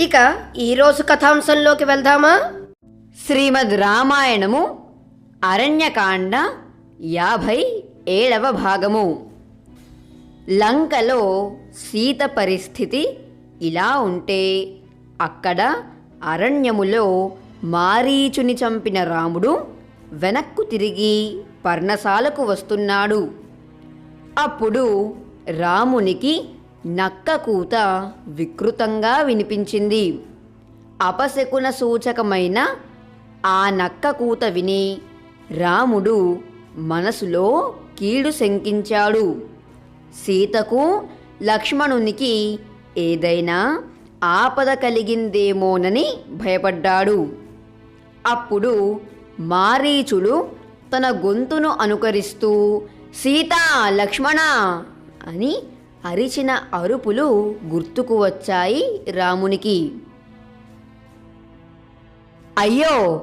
ఇక ఈరోజు కథాంశంలోకి వెళ్దామా? శ్రీమద్ రామాయణము అరణ్యకాండ యాభై ఏడవ భాగము. లంకలో సీత పరిస్థితి ఇలా ఉంటే అక్కడ అరణ్యములో మారీచుని చంపిన రాముడు వెనక్కు తిరిగి పర్ణశాలకు వస్తున్నాడు. అప్పుడు రామునికి నక్క కూత వికృతంగా వినిపించింది. అపశకున సూచకమైన ఆ నక్క కూత విని రాముడు మనసులో కీడు శంకించాడు. సీతకు లక్ష్మణునికి ఏదైనా ఆపద కలిగిందేమోనని భయపడ్డాడు. అప్పుడు మారీచుడు తన గొంతును అనుకరిస్తూ సీత లక్ష్మణ అని అరిచిన అరుపులు గుర్తుకు వచ్చాయి రామునికి. అయ్యో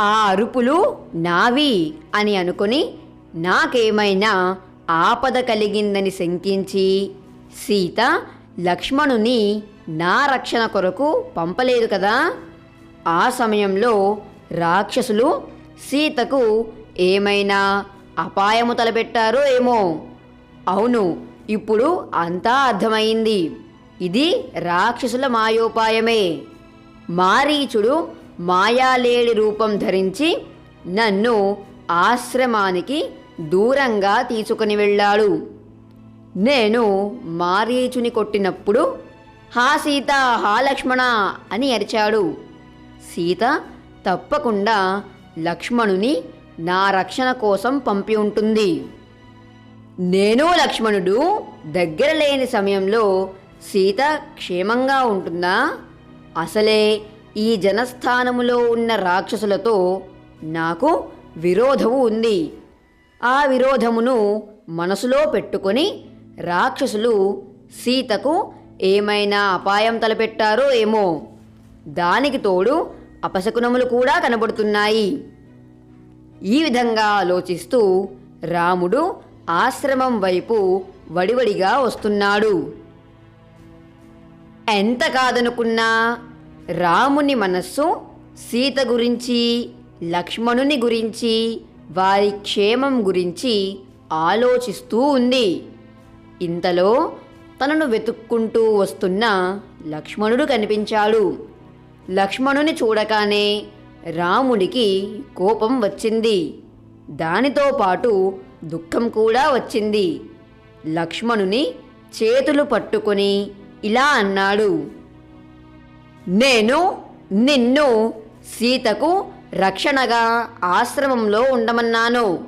ఆ అరుపులు నావి అని అనుకుని నాకేమైనా ఆపద కలిగిందని శంకించి సీత లక్ష్మణుని నా రక్షణ కొరకు పంపలేదు కదా. ఆ సమయంలో రాక్షసులు సీతకు ఏమైనా అపాయము తలపెట్టారో ఏమో. అవును ఇప్పుడు అంతా అర్థమైంది. ఇది రాక్షసుల మాయోపాయమే. మారీచుడు మాయాలేడి రూపం ధరించి నన్ను ఆశ్రమానికి దూరంగా తీసుకుని వెళ్ళాడు. నేను మారీచుని కొట్టినప్పుడు హా సీత హా లక్ష్మణ అని అరిచాడు. సీత తప్పకుండా లక్ష్మణుని నా రక్షణ కోసం పంపి ఉంటుంది. నేను లక్ష్మణుడు దగ్గర లేని సమయంలో సీత క్షేమంగా ఉంటుందా? అసలే ఈ జనస్థానములో ఉన్న రాక్షసులతో నాకు విరోధము ఉంది. ఆ విరోధమును మనసులో పెట్టుకొని రాక్షసులు సీతకు ఏమైనా అపాయం తలపెట్టారో ఏమో. దానికి తోడు అపశకునములు కూడా కనబడుతున్నాయి. ఈ విధంగా ఆలోచిస్తూ రాముడు ఆశ్రమం వైపు వడివడిగా వస్తున్నాడు. ఎంత కాదనుకున్నా రాముని మనస్సు సీత గురించి లక్ష్మణుని గురించి వారి క్షేమం గురించి ఆలోచిస్తూ ఉంది. ఇంతలో తనను వెతుక్కుంటూ వస్తున్న లక్ష్మణుడు కనిపించాడు. లక్ష్మణుని చూడగానే రాముడికి కోపం వచ్చింది. దానితో పాటు దుఃఖం కూడా వచ్చింది. లక్ష్మణుని చేతులు పట్టుకొని ఇలా అన్నాడు. నేను నిన్ను సీతకు రక్షణగా ఆశ్రమంలో ఉండమన్నాను.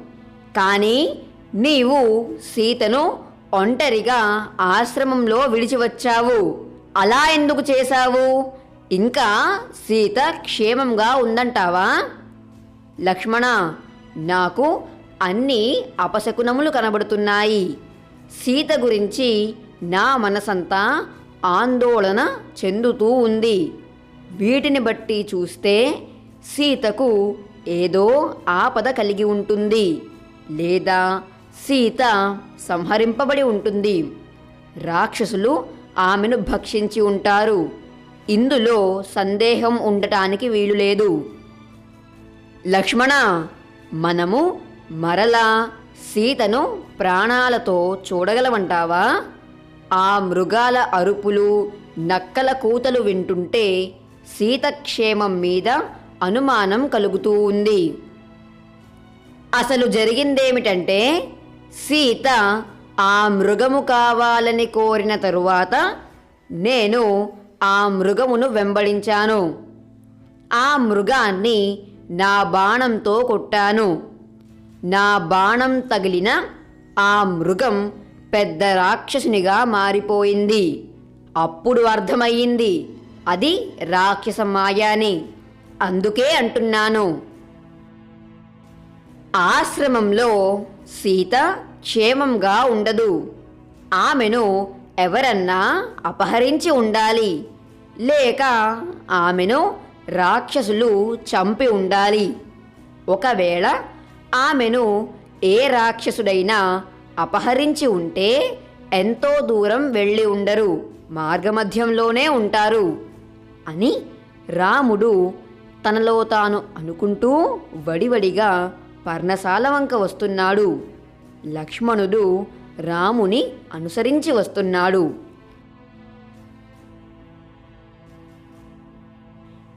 కానీ నీవు సీతను ఒంటరిగా ఆశ్రమంలో విడిచి వచ్చావు. అలా ఎందుకు చేశావు? ఇంకా సీత క్షేమంగా ఉందంటావా? లక్ష్మణ నాకు అన్ని అపశకునములు కనబడుతున్నాయి. సీత గురించి నా మనసంతా ఆందోళన చెందుతూ ఉంది. వీటిని బట్టి చూస్తే సీతకు ఏదో ఆపద కలిగి ఉంటుంది. లేదా సీత సంహరింపబడి ఉంటుంది. రాక్షసులు ఆమెను భక్షించి ఉంటారు. ఇందులో సందేహం ఉండటానికి వీలు లేదు. లక్ష్మణ మనము మరలా సీతను ప్రాణాలతో చూడగలమంటావా? ఆ మృగాల అరుపులు నక్కల కూతలు వింటుంటే సీత క్షేమం మీద అనుమానం కలుగుతూ ఉంది. అసలు జరిగిందేమిటంటే సీత ఆ మృగము కావాలని కోరిన తరువాత నేను ఆ మృగమును వెంబడించాను. ఆ మృగాన్ని నా బాణంతో కొట్టాను. నా బాణం తగిలిన ఆ మృగం పెద్ద రాక్షసునిగా మారిపోయింది. అప్పుడు అర్థమయ్యింది అది రాక్షస మాయాని. అందుకే అంటున్నాను. ఆశ్రమంలో సీత క్షేమంగా ఉండదు. ఆమెను ఎవరన్నా అపహరించి ఉండాలి. లేక ఆమెను రాక్షసులు చంపి ఉండాలి. ఒకవేళ ఆమెను ఏ రాక్షసుడైనా అపహరించి ఉంటే ఎంతో దూరం వెళ్ళి ఉండరు మార్గమధ్యంలోనే ఉంటారు అని రాముడు తనలో తాను అనుకుంటూ వడివడిగా పర్ణశాల వంక వస్తున్నాడు. లక్ష్మణుడు రాముని అనుసరించి వస్తున్నాడు.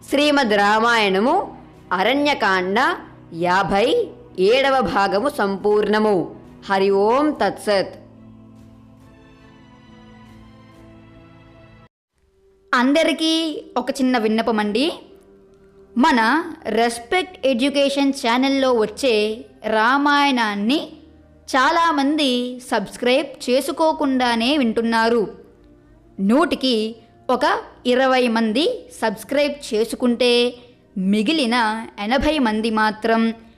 శ్రీమద్ రామాయణము అరణ్యకాండ యాభై ఏడవ భాగము సంపూర్ణము. హరి ఓం తత్సత్. అందరికీ ఒక చిన్న విన్నపం అండి. మన రెస్పెక్ట్ ఎడ్యుకేషన్ ఛానల్లో వచ్చే రామాయణాన్ని చాలామంది సబ్స్క్రైబ్ చేసుకోకుండానే వింటున్నారు. నూటికి ఒక ఇరవై మంది సబ్స్క్రైబ్ చేసుకుంటే మిగిలిన ఎనభై మంది మాత్రం